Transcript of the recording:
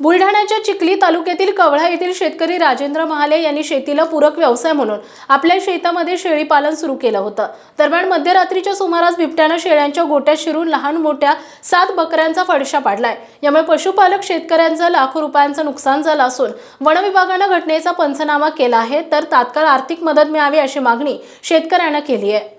बुलढाण्याच्या चिखली तालुक्यातील कवळा येथील शेतकरी राजेंद्र महाले यांनी शेतीला पूरक व्यवसाय म्हणून आपल्या शेतामध्ये शेळी पालन सुरू केलं होतं. दरम्यान मध्यरात्रीच्या सुमारास बिबट्यानं शेळ्यांच्या गोट्यात शिरून लहान मोठ्या सात बकऱ्यांचा फडशा पाडलाय. यामुळे पशुपालक शेतकऱ्यांचं लाखो रुपयांचं नुकसान झालं असून वन विभागानं घटनेचा पंचनामा केला आहे. तर तात्काळ आर्थिक मदत मिळावी अशी मागणी शेतकऱ्यांना केली आहे.